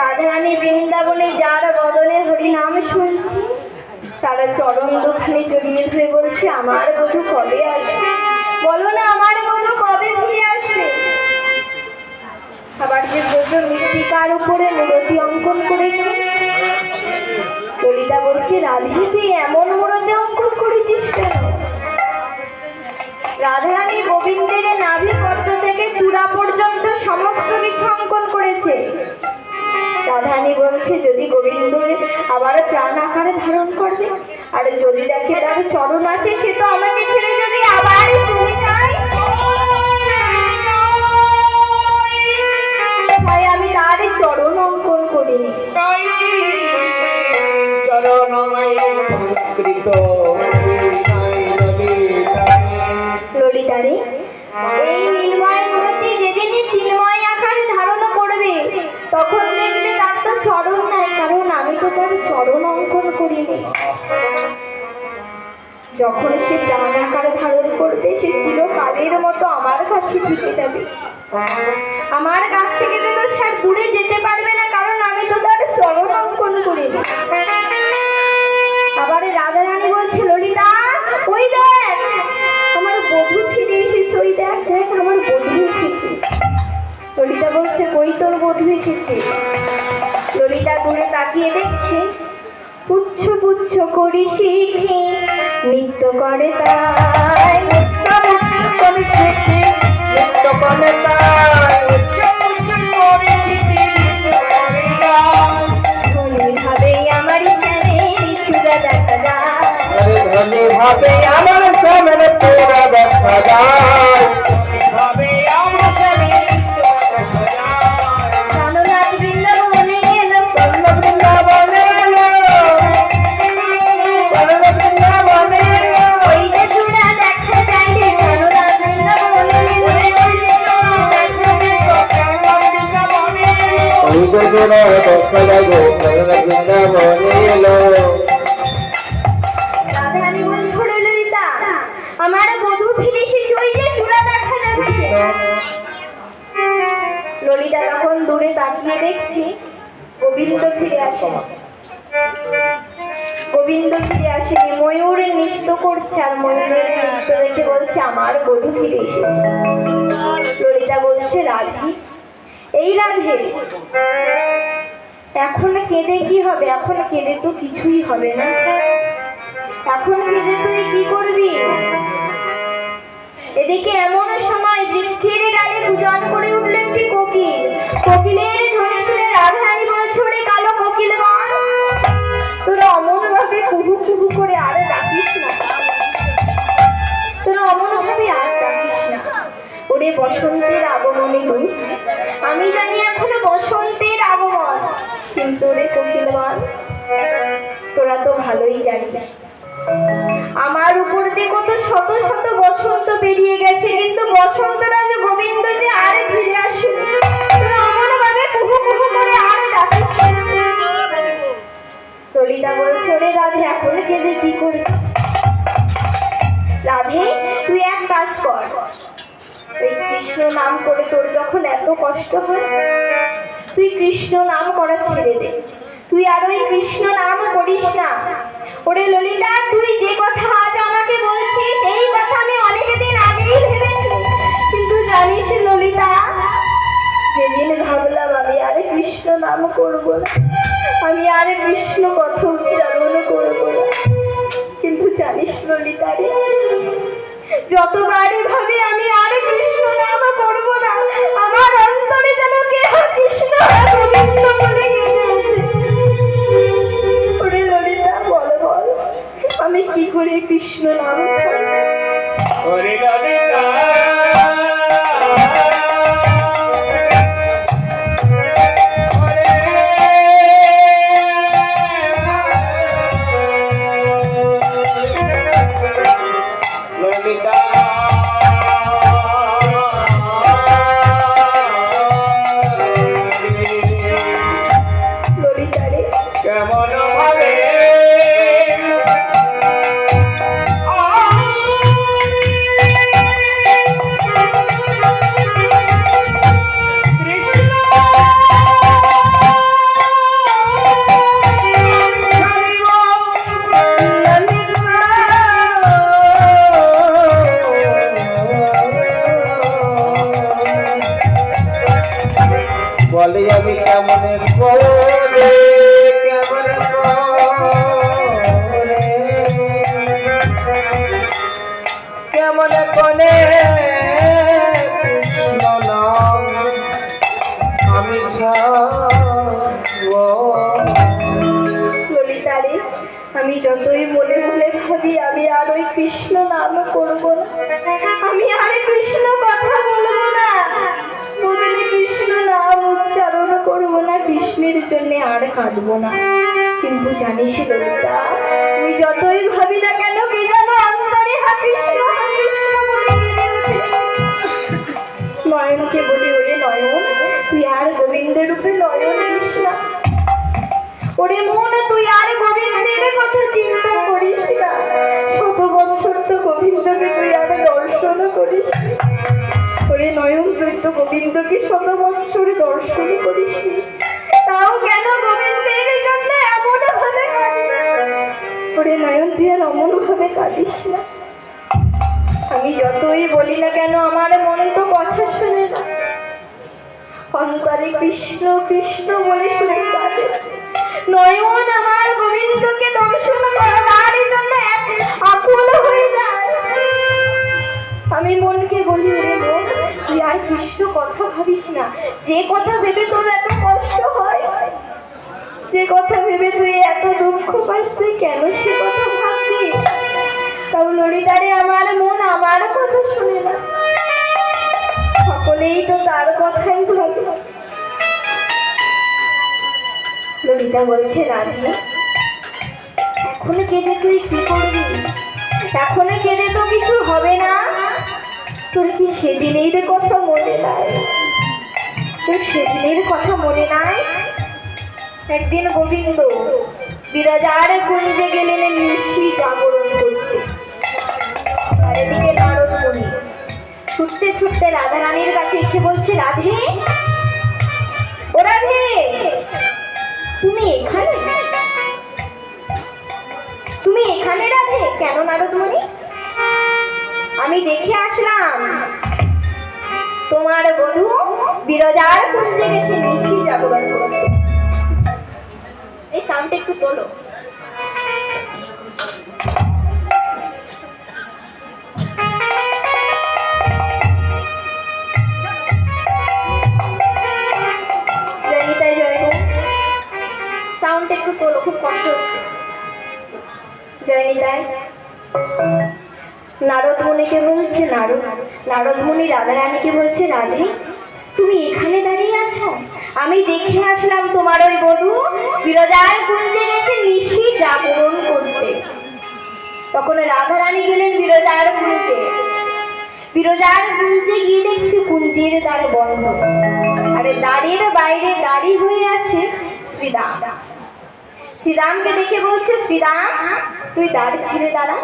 রাধারানী বৃন্দাবনে যার বদলে হরিনাম শুনছি, তারা চরম দক্ষিণে জড়িয়ে ধরে বলছে, আমার বধু কবে আসবে? বলো না, আমার বধু কবে ফিরে আসবে? আবার যে বধু মৃত্তিকার উপরে মূরতি অঙ্কন করেছে ললিতা বলছে, রাধে তুই আবার প্রাণ আকারে ধারণ করবে আর যদি দেখে তার চরণ আছে, সে তো আমাকে ছেড়ে যদি আবার চলে তার চরণ অঙ্কন করিনি যখন সে প্রাণ আকারে ধারণ করবে, সে চিরকালের মতো আমার কাছে থেকে যাবে। আমার কাছ থেকে তো তো দূরে যেতে পারবে না, কারণ আমি তো তার চরণ অঙ্কন করিনি। আবার রাধারানী বলছে, ললিতা, ওই দেখ, আমার বধু ফিরে এসেছে, ওই দেখ দেখ, আমার বধূ এসেছে। ললিতা বলছে, কই তোর বধু এসেছে? ললিতা দূরে তাকিয়ে দেখছি। পুচ্ছ পুচ্ছ করি শিখি নৃত্য করে তাই। ফিরে আসেনি ময়ূরের নৃত্য করছে আর ময়ূরের নৃত্য দেখে বলছে, আমার বধূ ফিরে এসেছে। ললিতা বলছে, রাধে, এই রাধে, এখন কেঁদে কি হবে? এখন কেঁদে তো কিছুই হবে না। এখন কেঁদে তুই কি করবি? এদিকে এমন সময় বৃক্ষের ডালে পূজন করে উঠল একটি কোকিল। কোকিলের ধ্বনি শুনে রাধারানী ওরে বসন্তের আগমনে তুই আমি জানি এখনও বসন্তের আগমন, কিন্তু ওরে কোকিল মন তোরা তো ভালোই জানিস। আমার উপর দিয়ে কত শত শত বসন্ত বেরিয়ে গেছে, কিন্তু বসন্তরা যে গোবিন্দ যে আর ফিরে আসেনি, তোরা অমন ভাবে কুহু কুহু করে আর ডাকিস। ললিতা বলছে রে রাধে, এখন কেঁদে কি করি? রাধে, তুই এক কাজ কর এই কৃষ্ণ নাম করে তোর যখন এত কষ্ট হয়, তুই কৃষ্ণ নাম করা ছেড়ে দে। তুই আর ওই কৃষ্ণ নাম করিস না। ওরে ললিতা, তুই যে কথা আজ আমাকে বলছিস, এই কথা আমি অনেক দিন আগেই ভেবেছি। কিন্তু জানিস ললিতা, যেদিন ভাবলাম আমি আর কৃষ্ণ নাম করব না, আমি আর কৃষ্ণ কথা উচ্চারণ করব না। কিন্তু জানিস ললিতা রে যতবারই ভাবি আমি আর কৃষ্ণ নাম করব না আমার অন্তরে যেন কে কৃষ্ণ বলে ললিতা না, আমি আর কৃষ্ণ কথা বলব না। বদলে কৃষ্ণ নাম উচ্চারণ করব না। কৃষ্ণের জন্য আর কাঁদবো না। কিন্তু জানিস ললিতা আমি যতই ভাবি না কেন কে যেন অন্তরে হা কৃষ্ণ। নয়নকে বলি, ওরে নয়ন, তুই আর গোবিন্দের রূপে নয়ন কৃষ্ণ ওরে মন, তুই আর গোবিন্দের কথা চিন্তা করিস না। শত বছর তো গোবিন্দকে তুই আর দর্শন করিস। ওরে নয়ন, তুই তো গোবিন্দকে শত বছর দর্শন করিস তাও কেন গোবিন্দের জন্য এমন ভাবে ওরে নয়ন, তুই আর অমন ভাবে কাঁদিস না। আমি যতই বলি না কেন, আমার মন তো কথা শুনে না। অন্তরে কৃষ্ণ কৃষ্ণ বলে শুনে কাঁদে। নয়ন আমার গোবিন্দকে দর্শন করার জন্য এক আকুল হয়ে যায়। আমি মনকে বলি, ওরে মন তুই আর কৃষ্ণ কথা ভাবিস না। যে কথা ভেবে তোর এত কষ্ট হয়, যে কথা ভেবে তুই এত দুঃখ পাস, তুই কেন সে কথা ভাববি? তাও লড়িদারে আমার মন আমার কথা শুনে না। সকলেই তো তার কথাই ভাবে। ললিতা বলছে, রাধে এখন কেঁদে তুই কি করবি? এখন কেঁদে তো কিছু হবে না। তোর কি সেদিনের কথা মনে নাই? তোর সেদিনের কথা মনে নাই? একদিন গোবিন্দ বিরাজার কুঞ্জে গেলেন নিশ্চয়ই জাগরণ করতে। আর এদিকে নারদ মুনি ছুটতে ছুটতে রাধা রানীর কাছে এসে বলছে, রাধে, ও রাধে তুমি এখানে? তুমি এখানে, রাধে? কেন নারদমণি আমি দেখে আসলাম। তোমার বধূ বিরজার কুঞ্জে গেছে নিশি জাগরণ করতে এই সাউন্ডটা একটু তোলো নারদ মুনিকে বলছে, নারদ নারদ মুনি রাধা রানীকে বলছে, রাধে, তুমি এখানে দাঁড়িয়ে আছো? আমি দেখে আসলাম তোমার ওই বধু বিরজার কুঞ্জে গেছে নিশি জাগরণ করতে। তখন রাধা রানী গেলেন বিরজার কুঞ্জে। বিরজার কুঞ্জে গিয়ে দেখছি কুঞ্জের দ্বার বন্ধ। আরে দাঁড়িয়ে বাইরে দাঁড়ি হয়ে আছে শ্রীরাম শ্রীরামকে দেখে বলছে শ্রীরাম তুই দাড়ি ছেড়ে দাঁড়া।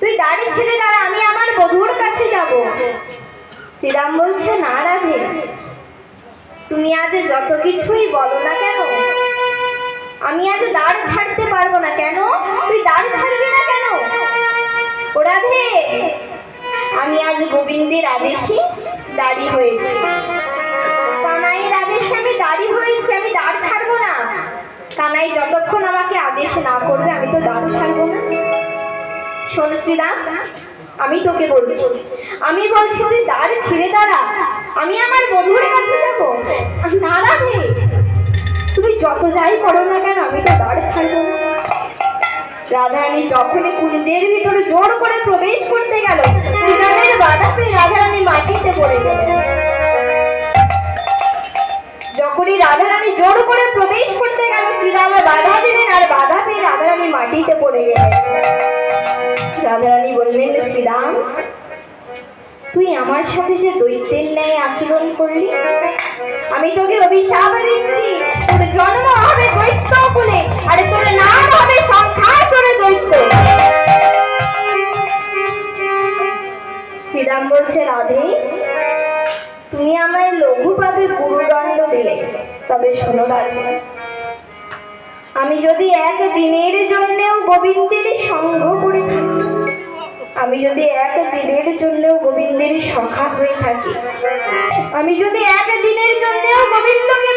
তুই দাড়ি ছেড়ে দাঁড়া, আমি আমার বধুর কাছে যাব। শ্রীরাম বলছে, না রাধে, তুমি আজ যত কিছুই বলো না কেন, আমি আজ দাঁড় ছাড়তে পারব না কেন? তুই দাঁড় ছাড়বি না কেন? ও রাধে, আমি আজ গোবিন্দের আদেশে দাড়ি হয়েছি। কানাইয়ের আদেশে আমি দাড়ি হয়েছি, আমি দাঁড় ছাড়বো না। কানাই যতক্ষণ আমাকে আদেশ না করবে, আমি তো দাঁড় ছাড়বো না। শোন শ্রীরাম আমি তোকে বলছি। আমি বলছি তুই দাঁড় ছেড়ে দাঁড়া। আমি আমার বন্ধুর কাছে যাব। না রাধে, তুমি যত যাই করো না কেন, আমি তো দাঁড় ছাড়বো না। রাধারানী যখনই কুঞ্জের ভিতরে জোর করে প্রবেশ করতে গেল শ্রীরামের বাধা পেয়ে রাধারানী মাটিতে পড়ে গেলেন। যখনই রাধারানী জোর করে প্রবেশ করতে গেল, শ্রীরাম বাধা দিলেন আর বাধা পেয়ে রাধারানী মাটিতে পড়ে গেলেন। রাধারানী বললেন, শ্রীরাম, তুই আমার সাথে যে দৈত্যের ন্যায় আচরণ করলি, আমি তোকে অভিশাপ দিচ্ছি। তোর জন্ম হবে দৈত্য কুলে আরে তোর নাম হবে দৈত্য। শ্রীরাম বলছে, রাধে, তুমি আমায় লঘুভাবে গুরুদণ্ড দিলে, তবে শোনো রাধে, আমি যদি এক দিনের জন্যেও গোবিন্দের সঙ্গ করে আমি যদি এক দিনের জন্যও গোবিন্দের সখা হয়ে থাকি, আমি যদি এক দিনের জন্যও গোবিন্দকে